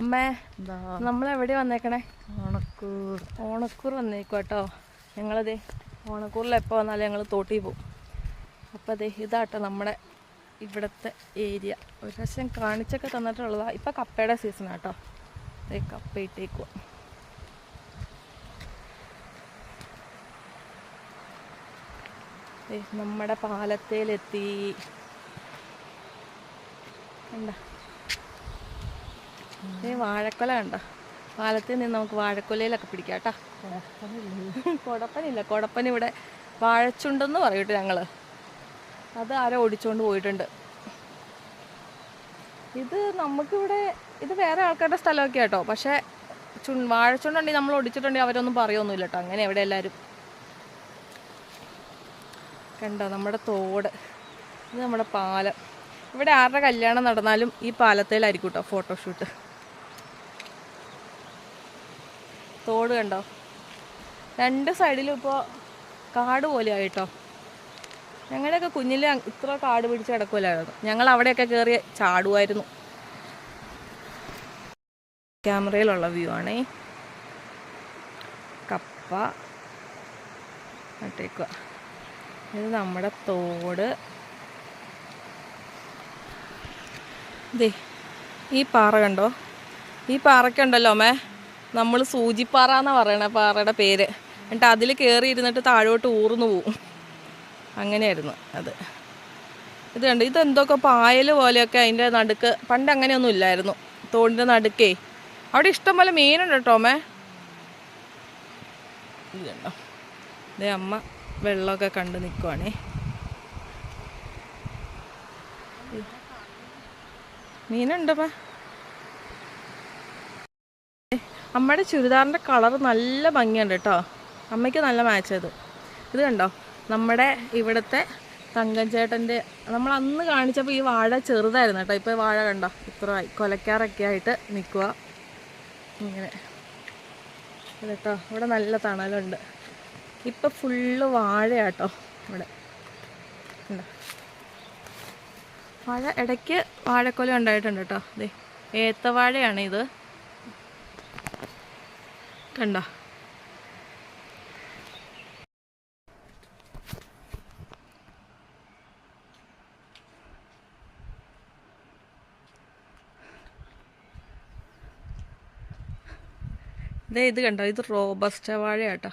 അമ്മേ എന്താ? നമ്മൾ എവിടെ വന്നേക്കണേ? ഓണക്കൂർ. ഓണക്കൂർ വന്നേക്കും കേട്ടോ. ഞങ്ങളതേ ഓണക്കൂറിൽ എപ്പോൾ വന്നാലും ഞങ്ങൾ തോട്ടി പോവും. അപ്പോൾ അതെ ഇതാട്ടോ നമ്മുടെ ഇവിടുത്തെ ഏരിയ. ഒരു പ്രാവശ്യം കാണിച്ചൊക്കെ തന്നിട്ടുള്ളതാണ് ഇപ്പം കപ്പയുടെ സീസൺ ആട്ടോ ദേ കപ്പ ഇട്ടേക്കുക നമ്മുടെ പാലത്തേലെത്തി. കണ്ട? ഏ വാഴക്കൊല കണ്ട? പാലത്തിൽ നിന്ന് നമുക്ക് വാഴക്കൊലയിലൊക്കെ പിടിക്കാം കേട്ടോ. കൊടപ്പനില്ല കൊടപ്പൻ ഇവിടെ വാഴച്ചുണ്ടെന്ന് പറയൂട്ടോ ഞങ്ങൾ അത് ആരോ ഓടിച്ചുകൊണ്ട് പോയിട്ടുണ്ട്. ഇത് നമുക്കിവിടെ ഇത് വേറെ ആൾക്കാരുടെ സ്ഥലമൊക്കെ കേട്ടോ പക്ഷേ ചു വാഴച്ചുണ്ടുണ്ടെങ്കിൽ നമ്മൾ ഒടിച്ചിട്ടുണ്ടെങ്കിൽ അവരൊന്നും പറയൊന്നുമില്ല കേട്ടോ. അങ്ങനെ ഇവിടെ എല്ലാവരും? കണ്ടോ നമ്മുടെ തോട്. ഇത് നമ്മുടെ പാലം. ഇവിടെ ആരുടെ കല്യാണം നടന്നാലും ഈ പാലത്തേലായിരിക്കും കേട്ടോ ഫോട്ടോഷൂട്ട്. തോട് കണ്ടോ? രണ്ട് സൈഡിലും ഇപ്പോൾ കാട് പോലെ ആയിട്ടോ ഞങ്ങളുടെയൊക്കെ കുഞ്ഞിൽ ഇത്ര കാട് പിടിച്ച് കിടക്കുമല്ലായിരുന്നു ഞങ്ങൾ അവിടെയൊക്കെ കയറി ചാടുമായിരുന്നു ക്യാമറയിലുള്ള വ്യൂ ആണേ. കപ്പ. നട്ടേക്കുക ഇത് നമ്മുടെ തോട്. ദേ ഈ പാറ കണ്ടോ? ഈ പാറയ്ക്കുണ്ടല്ലോ അമ്മേ. നമ്മൾ സൂചിപ്പാറ എന്ന് പറയണ പാറയുടെ പേര്. എന്നിട്ട് അതിൽ കയറി ഇരുന്നിട്ട് താഴോട്ട് ഊർന്നു പോവും. അങ്ങനെയായിരുന്നു അത്. ഇത് കണ്ട്? ഇതെന്തൊക്കെ പായൽ പോലെയൊക്കെ അതിന്റെ നടുക്ക്. പണ്ട് അങ്ങനെയൊന്നും ഇല്ലായിരുന്നു. തോടിന്റെ നടുക്കേ. അവിടെ ഇഷ്ടം പോലെ മീനുണ്ട് കേട്ടോ അമ്മേ. ഇത് കണ്ടോ? അമ്മ വെള്ളമൊക്കെ കണ്ട് നിൽക്കുവാണേ മീനുണ്ടോ അമ്മയുടെ ചുരിദാറിന്റെ കളർ നല്ല ഭംഗിയുണ്ട് കേട്ടോ. അമ്മയ്ക്ക് നല്ല മാച്ച് ഇത്. ഇത് കണ്ടോ? നമ്മുടെ ഇവിടുത്തെ തങ്കഞ്ചേട്ടന്റെ നമ്മൾ അന്ന് കാണിച്ചപ്പോൾ ഈ വാഴ ചെറുതായിരുന്നു കേട്ടോ. ഇപ്പോൾ വാഴ കണ്ടോ? ഇത്രയായി. കൊലക്കാറൊക്കെ ആയിട്ട് നിൽക്കുക ഇങ്ങനെ. കേട്ടോ. ഇവിടെ നല്ല തണലുണ്ട്. ഇപ്പം ഫുള്ള് വാഴയാട്ടോ ഇവിടെ. കണ്ടോ? വാഴ ഇടയ്ക്ക് വാഴക്കൊല ഉണ്ടായിട്ടുണ്ട് കേട്ടോ. അതെ ഏത്തവാഴയാണ് ഇത്. കണ്ടോ. ദേ ഇത് കണ്ടോ? ഇത് റോബസ്റ്റ വാഴയാട്ടോ.